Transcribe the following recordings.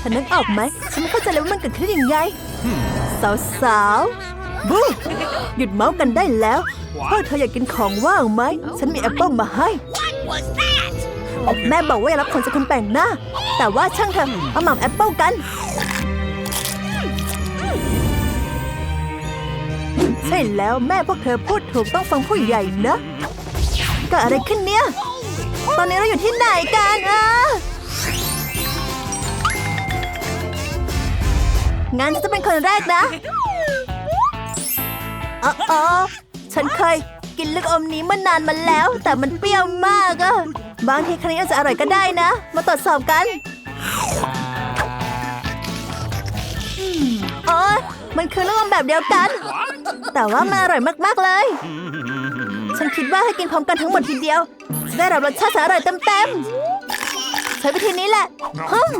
เธอนึกออกไหม ฉันไม่เข้าใจเลยว่ามันเกิดขึ้นยังไง สาวๆบู หยุดเมาส์กันได้แล้วพวกเธออยากกินของว่างไหม ฉันมีแอปเปิลมาให้แม่บอกว่าอย่ารับคนจากคนแปลกหน้า แต่ว่าช่างเถอะมาหม่ำแอปเปิลกันใช่แล้วแม่พวกเธอพูดถูกต้องฟังผู้ใหญ่นะเกิดอะไรขึ้นเนี่ย ตอนนี้เราอยู่ที่ไหนกันอะ งั้นฉันจะเป็นคนแรกนะอ๋อออฉันเคยกินลูกอมนี้มานานมาแล้ว แต่มันเปรี้ยวมากอะบางทีครั้งนี้อาจจะอร่อยก็ได้นะ มาตรวจสอบกันอ๋อมันคือลูกอมแบบเดียวกัน แต่ว่ามันอร่อยมากๆเลย ฉันคิดว่าให้กินพร้อมกันทั้งหมดทีเดียวจะได้รับรสชาติอร่อยเต็มๆใช้วิธีนี้แหละฮึม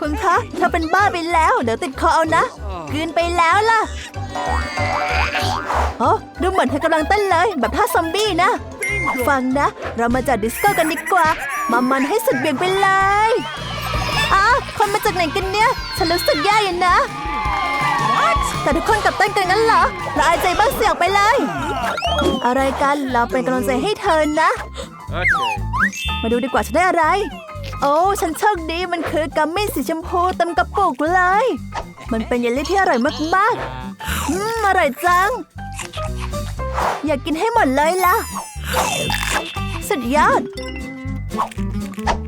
คุณคะเธอเป็นบ้าไปแล้ว เดี๋ยวติดคอเอานะกลืนไปแล้วล่ะโอ้ดูเหมือนเธอกำลังเต้นเลย แบบท่าซอมบี้นะ ฟังนะ เรามาจัดดิสโก้กันดีกว่า มามันให้สุดเบี่ยงไปเลยอ้าวคนมาจากไหนกันเนี่ย ฉันรู้สึกแย่อยู่นะแต่ทุกคนกลับเต้นกันงั้นเหรอเราอายใจบ้างเสียงไปเลย อะไรกัน เราเป็นกำลังใจให้เธอนะ มาดูดีกว่าฉันได้อะไร โอ้ฉันโชคดีมันคือกัมมี่สีชมพูเต็มกระปุกเลย มันเป็นเยลลี่ที่อร่อยมากๆอืมอร่อยจัง อยากกินให้หมดเลยล่ะ สุดยอด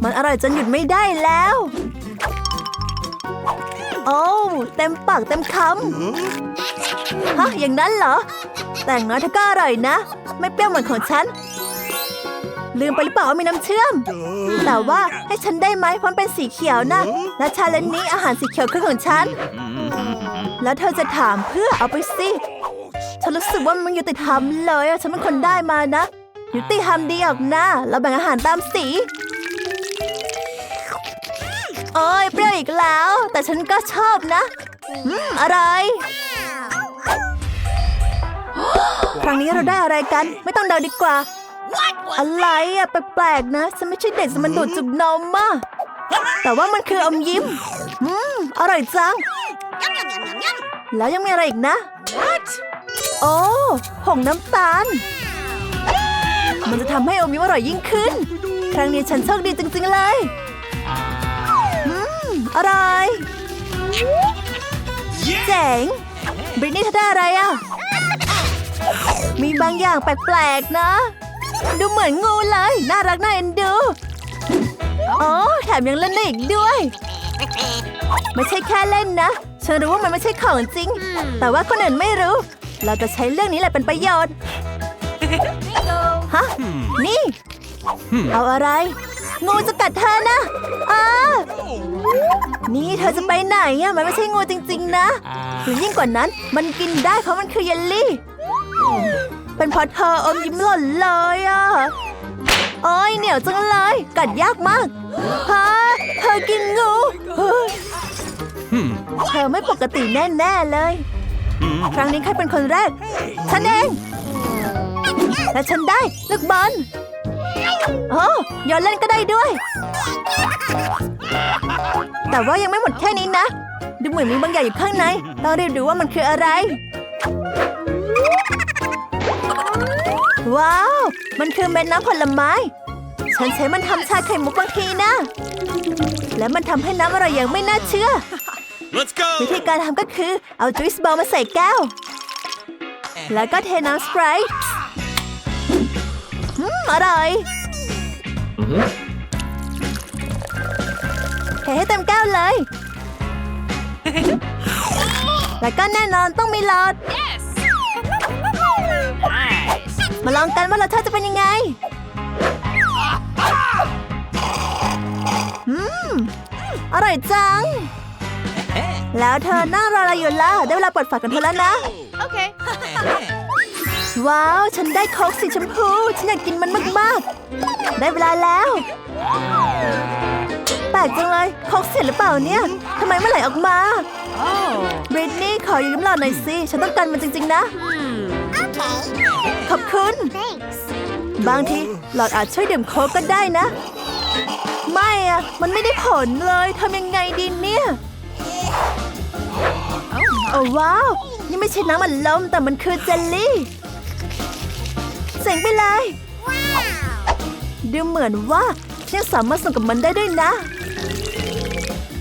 มันอร่อยจนหยุดไม่ได้แล้ว โอ้เต็มปากเต็มคำฮะอย่างนั้นเหรอ แต่งน้อยเธอก็อร่อยนะ ไม่เปรี้ยวเหมือนของฉัน ลืมไปหรือเปล่าว่ามีน้ำเชื่อม แต่ว่าให้ฉันได้ไหมเพราะมันเป็นสีเขียวนะ และชาเลนจ์นี้อาหารสีเขียวคือของฉัน แล้วเธอจะถามเพื่อเอาไปสิฉันรู้สึกว่ามันยุติธรรมเลยอะฉันเป็นคนได้มานะ ยุติธรรมดีออกนะเราแบ่งอาหารตามสีโอ้ยเปรี้ยวอีกแล้ว แต่ฉันก็ชอบนะอืมอะไร ครั้งนี้เราได้อะไรกัน ไม่ต้องเดาดีกว่า อะไรอะแปลกๆนะฉันไม่ใช่เด็กสมันดูดจุกนมอะแต่ว่ามันคืออมยิ้ม อืม อร่อยจัง yum yum yum yum yum? แล้วยังมีอะไรอีกนะ What? โอ้ผงน้ำตาล มันจะทำให้อมยิ้มอร่อยยิ่งขึ้น ครั้งนี้ฉันโชคดีจริง ๆ เลย อืม อร่อยเจ๋งบริตนี่เธอได้อะไรอะมีบางอย่างแปลก ๆ นะ ดูเหมือนงูเลย น่ารักน่าเอ็นดูอ๋อแถมยังเล่นได้อีกด้วย ไม่ใช่แค่เล่นนะ ฉันรู้ว่ามันไม่ใช่ของจริง แต่ว่าคนอื่นไม่รู้ เราจะใช้เรื่องนี้แหละเป็นประโยชน์ฮะนี่ เอาอะไร งูจะกัดเธอนะอ่านี่เธอจะไปไหนอะมันไม่ใช่งูจริง ๆ นะหรือยิ่งกว่านั้น มันกินได้เพราะมันคือเยลลี่ เป็นเพราะเธออมยิ้มหล่นเลยอะโอ้ยเหนียวจังเลย กัดยากมากฮะเธอกินงูเธอไม่ปกติแน่ๆเลย ครั้งนี้ใครเป็นคนแรก ฉันเองและฉันได้ลูกบอลโอ้โยนเล่นก็ได้ด้วย แต่ว่ายังไม่หมดแค่นี้นะ ดูเหมือนมีบางอย่างอยู่ข้างในต้องรีบดูว่ามันคืออะไร ว้าว มันคือเม็ดน้ำผลไม้ ฉันใช้มันทำชาไข่มุกบางทีนะ และมันทำให้น้ำอร่อยอย่างไม่น่าเชื่อ Let's go! วิธีการทำก็คือเอาจุ๊ยส์บอลมาใส่แก้ว แล้วก็เทน้ำสไปรท์อืมอร่อย เทให้เต็มแก้วเลย แล้วก็แน่นอนต้องมีหลอด Yes. มาลองกันว่ารสชาติจะเป็นยังไงอืมอร่อยจัง แล้วเธอนั่งรออะไรอยู่ล่ะได้เวลาเปิดฝากันเธอแล้วนะ Okay. ว้าว ฉันได้โค้กสีชมพู ฉันอยากกินมันมาก ๆ ได้เวลาแล้ว แปลกจังเลยโค้กเสร็จหรือเปล่าเนี่ยทำไมไม่ไหลออกมา Oh. บริตนี่ขอยืมหลอดหน่อยสิ ฉันต้องการมันจริง ๆ นะ ขอบคุณ บางทีหลอดอาจช่วยดื่มโค้กก็ได้นะ ไม่อะมันไม่ได้ผลเลยทำยังไงดีเนี่ย โอ้ว้าว นี่ไม่ใช่น้ำมันลมแต่มันคือเจลลี่ เจ๋งไปเลย ดูเหมือนว่าฉันสามารถส่งกับมันได้ด้วยนะ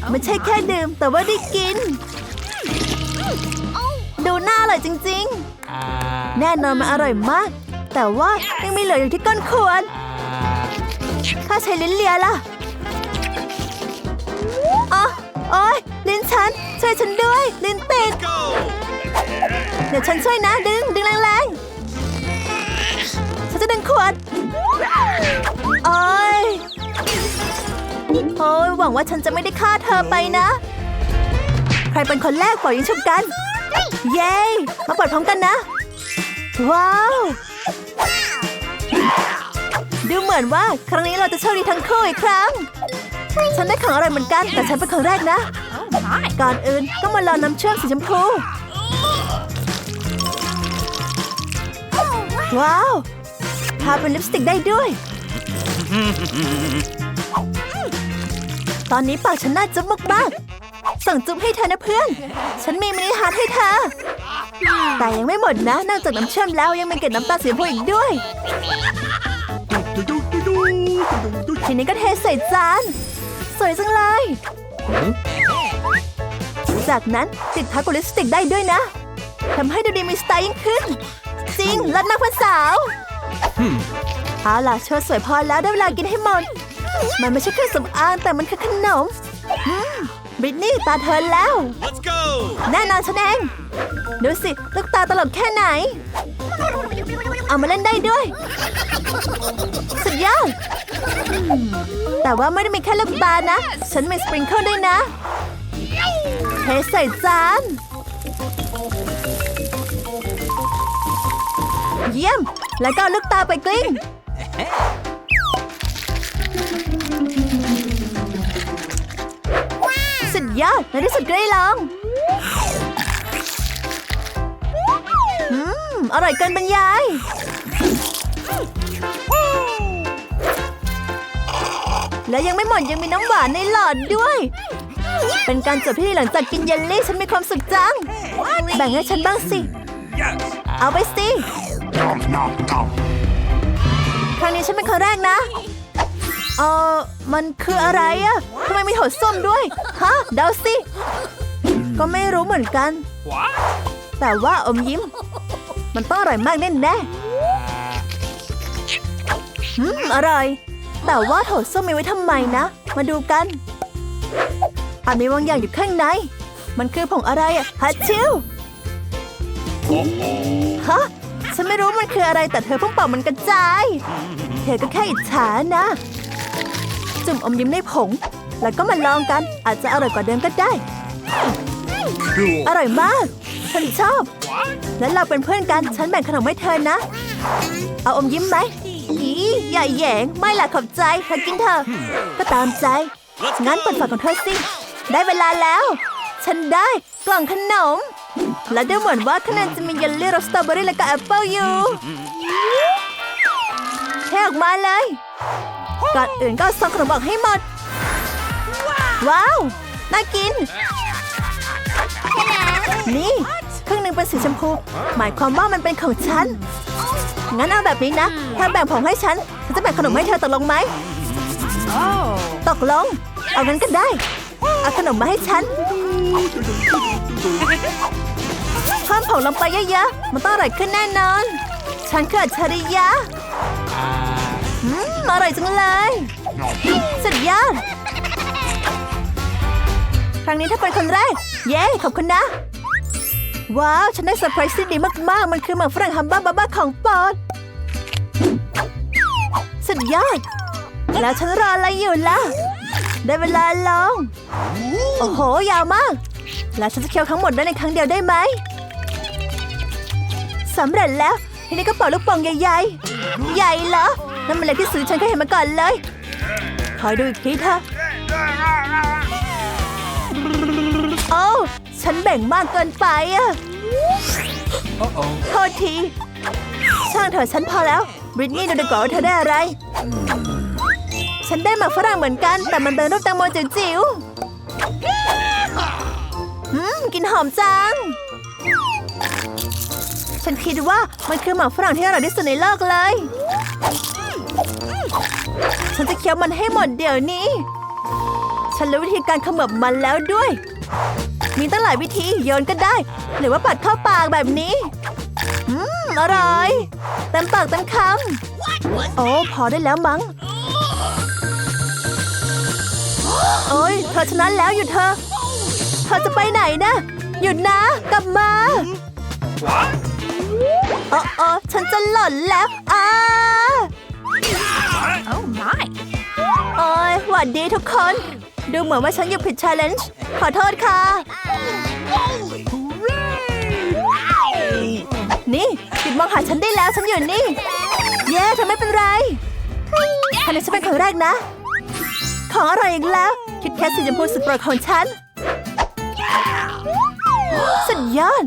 ไม่ใช่แค่ดื่มแต่ว่าได้กิน ดูน่าอร่อยจริง ๆ แน่นอนมันอร่อยมาก แต่ว่ายังไม่เหลืออยู่ที่ก้นขวดถ้าใช้ลิ้นเลียล่ะอ๋อโอ๊ยลิ้นฉัน ช่วยฉันด้วย ลิ้นติด เดี๋ยวฉันช่วยนะ ดึง ดึงแรงๆ ฉันจะดึงขวด โอ๊ย โอ้ยหวังว่าฉันจะไม่ได้ฆ่าเธอไปนะ ใครเป็นคนแรกปล่อยยิงฉุบกัน เย้ มาเปิดพร้อมกันนะ ว้าว ดูเหมือนว่าครั้งนี้เราจะโชคดีทั้งคู่อีกครั้ง ฉันได้ของอร่อยเหมือนกัน แต่ฉันเป็นคนแรกนะ Oh my. ก่อนอื่นก็มาลองน้ำเชื่อมสีชมพู ว้าวทาเป็นลิปสติกได้ด้วย ตอนนี้ปากฉันน่าจุ๊บมากๆ สั่งจุ๊บให้เธอนะเพื่อน ฉันมีมินิฮาร์ทให้เธอ แต่ยังไม่หมดนะ นอกจากน้ำเชื่อมแล้วยังมีเกล็ดน้ำตาสีชมพูอีกด้วย ทีนี้ก็เทใส่จาน สวยจังเลย จากนั้นติดทักกับลิปสติกได้ด้วยนะทำให้ดูดีมีสไตล์ยิ่งขึ้น จริงรัดมากเพื่อนสาวเอาล่ะโชว์สวยพอแล้วได้เวลากินให้หมด มันไม่ใช่เครื่องสำอางแต่มันคือขนม บริตนี่ตาเธอแล้ว Let's go! แน่นอนฉันเองดูสิ ลูกตาตลกแค่ไหน เอามาเล่นได้ด้วย สุดยอด แต่ว่าไม่ได้มีแค่ลูกตานะ ฉันมีสปริงเกิลด้วยนะเทใส่จาน เยี่ยม แล้วก็เอาลูกตาไปกลิ้ง ยอดในที่สุดก็ได้ลองอืมอร่อยเกินบรรยายและยังไม่หมดยังมีน้ำหวานในหลอดด้วย เป็นการจบที่ดีหลังจากกินเยลลี่ฉันมีความสุขจัง แบ่งให้ฉันบ้างสิ Yes! เอาไปสิ ครั้งนี้ฉันเป็นคนแรกนะ เออมันคืออะไรอะทำไมมีโถส้มด้วย ฮะเดาสิ ก็ไม่รู้เหมือนกัน แต่ว่าอมยิ้ม มันต้องอร่อยมากแน่แน่อืมอร่อย แต่ว่าโถส้มมีไว้ทำไมนะ มาดูกัน อาจมีบางอย่างอยู่ข้างใน มันคือผงอะไรอะฮัตชิวฮะฉันไม่รู้มันคืออะไรแต่เธอเพิ่งเป่ามันกระจาย เธอก็แค่อิจฉานะ จุ่มอมยิ้มในผง แล้วก็มาลองกันอาจจะอร่อยกว่าเดิมก็ได้ Cool. อร่อยมาก ฉันชอบ แล้วเราเป็นเพื่อนกันฉันแบ่งขนมให้เธอนะ เอาอมยิ้มไหมอีอย่าแหยงไม่ล่ะขอบใจเธอกินเถอะก็ตามใจ Let's งั้นเปิด go! ฝาของเธอสิ ได้เวลาแล้ว ฉันได้กล่องขนม และดูเหมือนว่าข้างในจะมีเยลลี่รสสตรอเบอรี่และก็แอปเปิลอยู่เทออกมาเลย ก่อนอื่นก็เอาซองขนมออกให้หมด ว้าว น่ากิน นี่ครึ่งหนึ่งเป็นสีชมพู หมายความว่ามันเป็นของฉัน งั้นเอาแบบนี้นะ ถ้าแบ่งผงให้ฉัน ฉันจะแบ่งขนมให้เธอตกลงไหม Oh. ตกลง เอางั้นก็ได้ เอาขนมมาให้ฉันเพิ่มผงลงไปเยอะๆ มันต้องอร่อยขึ้นแน่นอน ฉันคืออัจฉริยะ อืมอร่อยจังเลย สุดยอด ครั้งนี้ถ้าเป็นคนแรก เย้ ขอบคุณนะ ว้าว ฉันได้เซอร์ไพรส์ที่ดีมากๆ มันคือหมากฝรั่งฮัมบ้าบ้าบ้าของปอดสุดยอด แล้วฉันรออะไรอยู่ล่ะ ได้เวลาลอง โอ้โห ยาวมาก แล้วฉันจะเคี้ยวทั้งหมดได้ในครั้งเดียวได้ไหมสำเร็จแล้ว ทีนี้ก็เป่าลูกโป่องใหญ่ๆ ใหญ่เหรอ นั่นมันเล็กที่สุดที่ฉันเคยเห็นมาก่อนเลยคอยดูอีกทีเถอะโอ้วฉันแบ่งมากเกินไปอะโทษที ช่างเถอะฉันพอแล้ว บริตนี่ดูดีกว่าเธอได้อะไร ฉันได้หมากฝรั่งเหมือนกัน แต่มันเป็นรูปแตงโมจิ๋วอืมกินหอมจัง ฉันคิดว่ามันคือหมากฝรั่งที่อร่อยที่สุดในโลกเลย ฉันจะเคี้ยวมันให้หมดเดี๋ยวนี้ ฉันรู้วิธีการเขมือบมันแล้วด้วย มีตั้งหลายวิธีโยนก็ได้ หรือว่าปัดเข้าปากแบบนี้ อืม อร่อยเต็มปากเต็มคำ โอ้ พอได้แล้วมั้ง โอ้ยเธอชนะแล้วหยุดเธอะเธอจะไปไหนนะ หยุดนะ กลับมาเออเออฉันจะหล่นแล้วอ้า Oh my. โอ้ยหวัดดีทุกคน ดูเหมือนว่าฉันอยู่ผิดชาเลนจ์ขอโทษค่ะ นี่หยุดมองหาฉันได้แล้วฉันอยู่นี่ เย้เธอไม่เป็นไรครั้งนี้ฉันเป็นครั้งแรกนะ ของอร่อยอีกแล้ว คิดแค่สีชมพูสุดโปรดของฉัน สุดยอด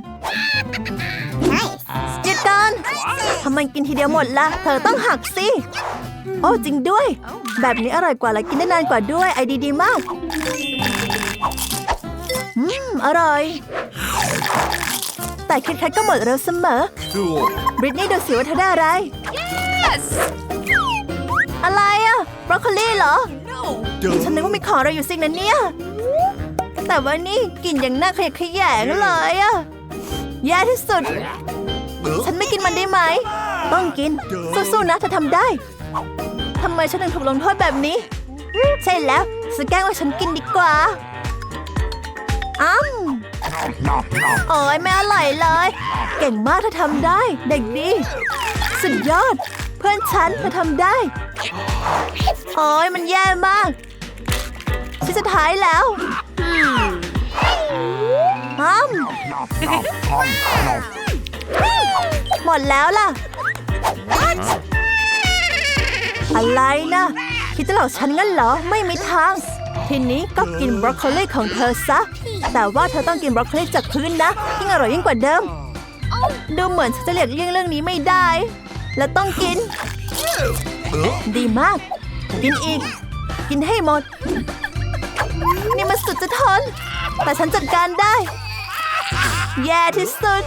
หยุดก่อนทำไมกินทีเดียวหมดละเธอต้องหักสิ โอ้จริงด้วย แบบนี้อร่อยกว่าและกินได้นานกว่าด้วยไอดีดีมากอืมอร่อย แต่คิดแคทก็หมดเร็วเสมอ Cool. บริตนี่ดูสิว่าเธอได้อะไร Yes. อะไรอะบรอกโคลีเหรอ No. ฉันนึกว่ามีของอะไรอยู่สิ่งนั้นเนี่ย แต่ว่านี่กลิ่นอย่างน่าขยะแขยงเลยอะแย่ที่สุด ฉันไม่กินมันได้ไหม ต้องกิน สู้ๆนะเธอทำได้ ทำไมฉันถึงถูกลงโทษแบบนี้ ใช่แล้วสแกล้งว่าฉันกินดีกว่าอ้ำโอ้ยไม่อร่อยเลย เก่งมากเธอทำได้ เด็กดี สุดยอด เพื่อนฉันเธอทำได้ โอ้ยมันแย่มากชิ้นสุดท้ายแล้วอ้ำหมดแล้วล่ะ อะไรนะ คิดจะหลอกฉันงั้นเหรอ ไม่มีทาง ทีนี้ก็กินบรอกโคลีของเธอซะ แต่ว่าเธอต้องกินบรอกโคลีจากพื้นนะยิ่งอร่อยยิ่งกว่าเดิม ดูเหมือนฉันจะเลียกเลี่ยงเรื่องนี้ไม่ได้ และต้องกิน ดีมาก กินอีก กินให้หมด นี่มันสุดจะทน แต่ฉันจัดการได้ แย่ที่สุด